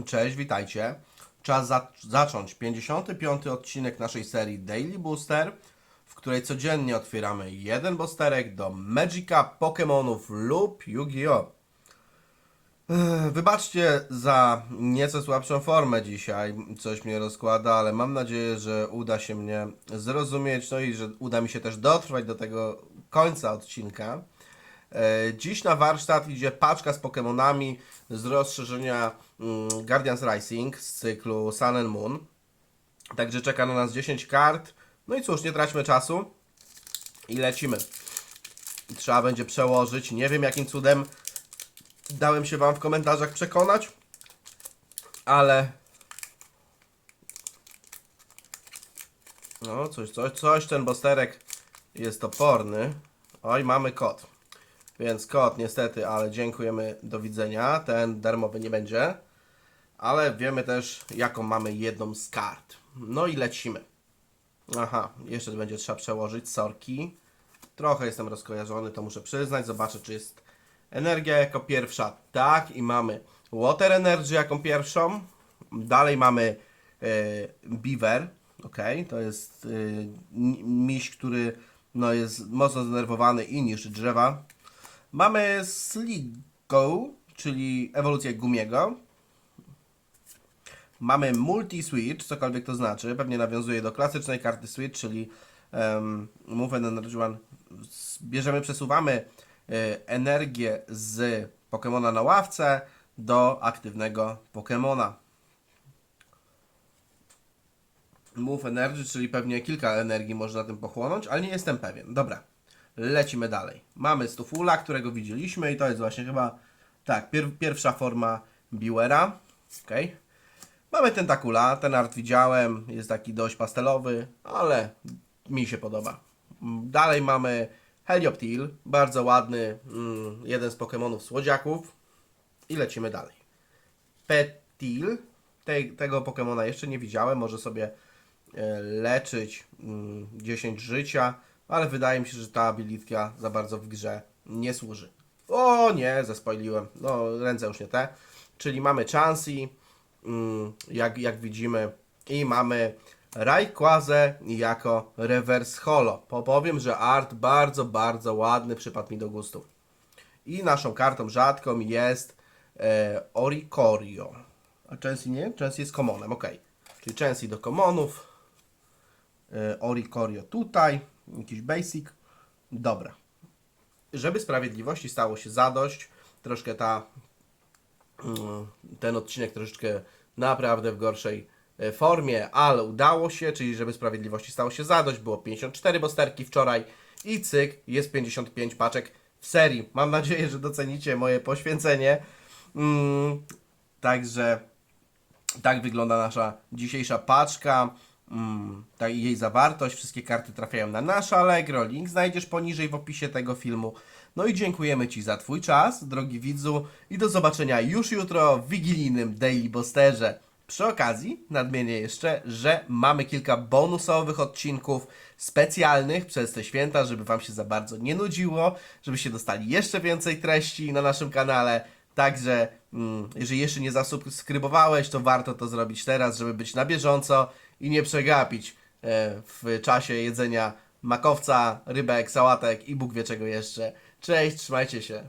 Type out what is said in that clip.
Cześć, witajcie. Czas za zacząć 55. odcinek naszej serii Daily Booster, w której codziennie otwieramy jeden boosterek do Magica, Pokémonów lub Yu-Gi-Oh! Wybaczcie za nieco słabszą formę dzisiaj, coś mnie rozkłada, ale mam nadzieję, że uda się mnie zrozumieć, no i że uda mi się też dotrwać do tego końca odcinka. E, Dziś na warsztat idzie paczka z Pokémonami z rozszerzenia mm, Guardians Rising z cyklu Sun and Moon. Także czeka na nas 10 kart. No i cóż, nie traćmy czasu i lecimy. Trzeba będzie przełożyć. Nie wiem jakim cudem dałem się Wam w komentarzach przekonać, ale no coś, coś, coś ten bosterek jest toporny. Oj, mamy kod. Więc kod niestety, ale dziękujemy, do widzenia. Ten darmowy nie będzie. Ale wiemy też, jaką mamy jedną z kart. No i lecimy. Aha, jeszcze będzie trzeba przełożyć sorki. Trochę jestem rozkojarzony, to muszę przyznać. Zobaczę, czy jest energia jako pierwsza. Tak, i mamy Water Energy jako pierwszą. Dalej mamy e, Beaver. Ok, to jest m- miś, który no, jest mocno zdenerwowany i niż drzewa. Mamy Sligo, czyli ewolucję Gumiego. Mamy Multi-Switch, cokolwiek to znaczy. Pewnie nawiązuje do klasycznej karty Switch, czyli um, Move Energy One. Bierzemy, przesuwamy e, energię z Pokemona na ławce do aktywnego Pokemona. Move Energy, czyli pewnie kilka energii można na tym pochłonąć, ale nie jestem pewien. Dobra, lecimy dalej. Mamy Stufula, którego widzieliśmy i to jest właśnie chyba, tak, pier pierwsza forma Biwera. Okay. Mamy Tentakula, ten art widziałem, jest taki dość pastelowy, ale mi się podoba. Mm, Dalej mamy Helioptil, bardzo ładny, mm, jeden z Pokémonów słodziaków. I lecimy dalej. Petil, tej, tego Pokemona jeszcze nie widziałem, może sobie e, leczyć mm, 10 życia, ale wydaje mi się, że ta abilitka za bardzo w grze nie służy. O nie, zespoiliłem, no ręce już nie te. Czyli mamy Chansey, mm, jak, jak widzimy, i mamy Rayquaza jako reverse holo. Powiem, że art bardzo, bardzo ładny, przypadł mi do gustu. I naszą kartą rzadką jest e, Oricorio. A Chansey nie? Chansey jest commonem, ok. Czyli Chansey do commonów. E, Oricorio tutaj. Jakiś basic. Dobra. Żeby sprawiedliwości stało się zadość, troszkę ta mm, ten odcinek troszeczkę naprawdę w gorszej e, formie, ale udało się, czyli żeby sprawiedliwości stało się zadość, było 54 bosterki wczoraj i cyk, jest 55 paczek w serii. Mam nadzieję, że docenicie moje poświęcenie. Mm, także tak wygląda nasza dzisiejsza paczka. Mm, ta jej zawartość. Wszystkie karty trafiają na nasze Allegro. Link znajdziesz poniżej w opisie tego filmu. No i dziękujemy Ci za Twój czas, drogi widzu, i do zobaczenia już jutro w wigilijnym Daily Bosterze. Przy okazji nadmienię jeszcze, że mamy kilka bonusowych odcinków specjalnych przez te święta, żeby Wam się za bardzo nie nudziło, żebyście dostali jeszcze więcej treści na naszym kanale. Także, mm, jeżeli jeszcze nie zasubskrybowałeś, to warto to zrobić teraz, żeby być na bieżąco i nie przegapić e, w czasie jedzenia makowca, rybek, sałatek i Bóg wie czego jeszcze. Cześć, trzymajcie się.